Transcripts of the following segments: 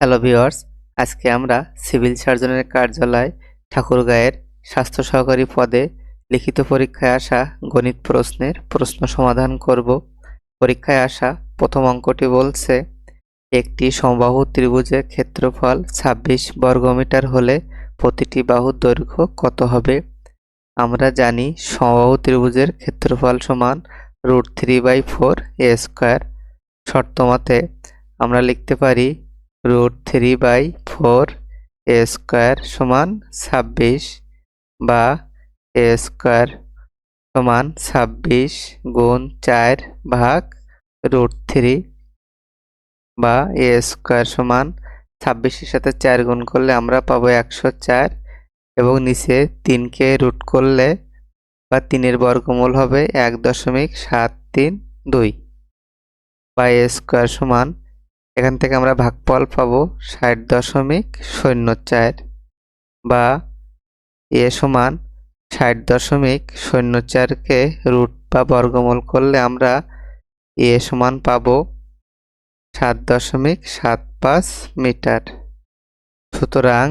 Hello viewers আজকে আমরা civil সার্জনের কার্যালয় ঠাকুরগাঁয়ের স্বাস্থ্য সহকারী পদে লিখিত পরীক্ষায় আসা গণিত প্রশ্নের প্রশ্ন সমাধান করব। পরীক্ষায় আসা প্রথম অঙ্কটি বলছে, একটি সমবাহু ত্রিভুজের ক্ষেত্রফল ছাব্বিশ বর্গমিটার হলে প্রতিটি বাহুর দৈর্ঘ্য কত হবে? আমরা জানি সমবাহু ত্রিভুজের ক্ষেত্রফল সমান root three by four a square. শর্তমতে আমরা লিখতে পারি root three by four a square সমান ছাব্বিশ বা এ স্কোয়ার সমান ছাব্বিশ গুণ চার ভাগ রুট থ্রি বা এ স্কোয়ার সমান ছাব্বিশের সাথে চার গুণ করলে আমরা পাবো একশো চার এবং নিচে তিনকে রুট করলে বা তিনের বর্গমূল হবে এক দশমিক সাত তিন দুই বা এ স্কোয়ার সমান এখান থেকে আমরা ভাগফল পাবো ষাট দশমিক শূন্য চার বা এ সমান ষাট দশমিক শূন্য চারকে রুট বা বর্গমূল করলে আমরা এ সমান পাবো সাত দশমিক সাত পাঁচ মিটার। সুতরাং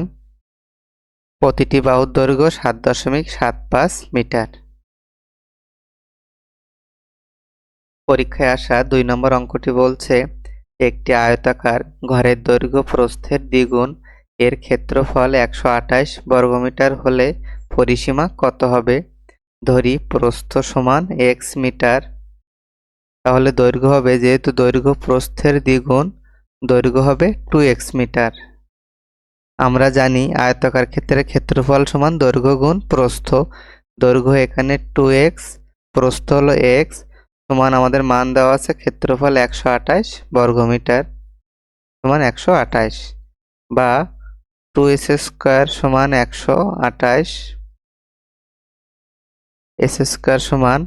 প্রতিটি বাহুর দৈর্ঘ্য সাত দশমিক সাত পাঁচ মিটার। পরীক্ষায় আসা দুই নম্বর অঙ্কটি বলছে একটি আয়তাকার ঘরের দৈর্ঘ্য প্রস্থের দ্বিগুণ, এর ক্ষেত্রফল একশো আঠাশ বর্গমিটার হলে পরিসীমা কত হবে? ধরি প্রস্থ সমান এক্স মিটার। তাহলে দৈর্ঘ্য হবে, যেহেতু দৈর্ঘ্য প্রস্থের দ্বিগুণ, দৈর্ঘ্য হবে টু এক্স মিটার। আমরা জানি আয়তাকার ক্ষেত্রে ক্ষেত্রফল সমান দৈর্ঘ্য গুণ প্রস্থ। দৈর্ঘ্য এখানে টু এক্স, প্রস্থ হলো এক্স সমান আমাদের মান দেওয়া আছে ক্ষেত্রফল একশো আঠাশ বর্গমিটার সমান একশো আঠাশ বা টু এস স্কোয়ার সমান একশো আঠাশ, এস স্কোয়ার সমান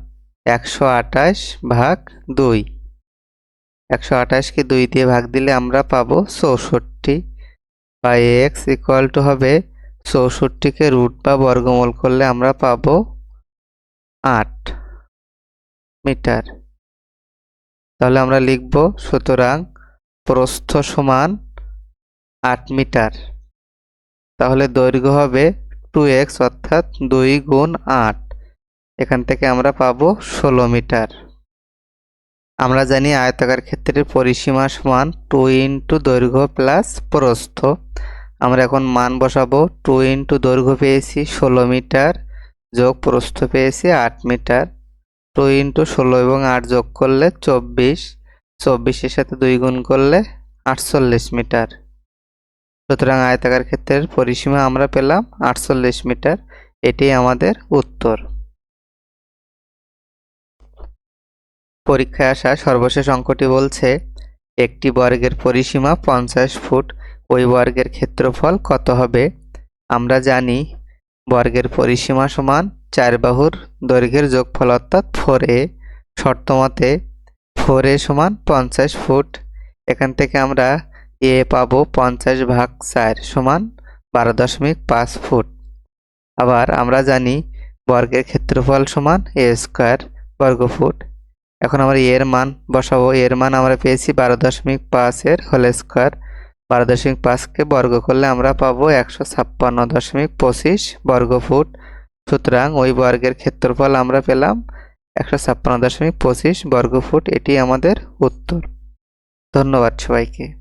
একশো আঠাশ ভাগ দুই। একশো আঠাশকে দুই দিয়ে ভাগ দিলে আমরা পাবো চৌষট্টি। বা এক্স ইকুয়াল টু হবে চৌষট্টিকে রুট বা বর্গমূল করলে আমরা পাবো আট। মিটার। তাহলে আমরা লিখব সুতরাং প্রস্থ সমান আট মিটার। তাহলে দৈর্ঘ্য হবে টু এক্স অর্থাৎ দুই গুণ আট। এখান থেকে আমরা পাবো ষোলো মিটার। আমরা জানি আয়তাকার ক্ষেত্রের পরিসীমা সমান টু ইন্টু দৈর্ঘ্য প্লাস প্রস্থ। আমরা এখন মান বসাবো টু ইন্টু দৈর্ঘ্য পেয়েছি ষোলো মিটার যোগ প্রস্থ পেয়েছি আট মিটার। টু ইন্টু ষোলো এবং আট যোগ করলে চব্বিশ। চব্বিশের সাথে দুই গুণ করলে আটচল্লিশ মিটার। সুতরাং আয়তাকার ক্ষেত্রের পরিসীমা আমরা পেলাম আটচল্লিশ মিটার। এটি আমাদের উত্তর। পরীক্ষায় আসা সর্বশেষ অঙ্কটি বলছে, একটি বর্গের পরিসীমা পঞ্চাশ ফুট, ওই বর্গের ক্ষেত্রফল কত হবে? আমরা জানি বর্গের পরিসীমা সমান চার বাহুর দৈর্ঘ্যের যোগফল অর্থাৎ ফোর এ শর্তমতে ফোর এ সমান পঞ্চাশ ফুট। এখান থেকে আমরা এ পাবো পঞ্চাশ ভাগ চার সমান বারো দশমিক পাঁচ ফুট। আবার আমরা জানি বর্গের ক্ষেত্রফল সমান এ স্কোয়ার বর্গ ফুট এখন আমরা এর মান বসাবো। এর মান আমরা পেয়েছি বারো দশমিক পাঁচের হোল স্কোয়ার বারো দশমিক পাঁচকে বর্গ করলে আমরা পাবো একশো ছাপ্পান্ন দশমিক পঁচিশ বর্গ ফুট সুতরাং ওই বর্গের ক্ষেত্রফল আমরা পেলাম একশো ছাপ্পান্ন দশমিক পঁচিশ বর্গফুট, এটি আমাদের উত্তর। ধন্যবাদ সবাইকে।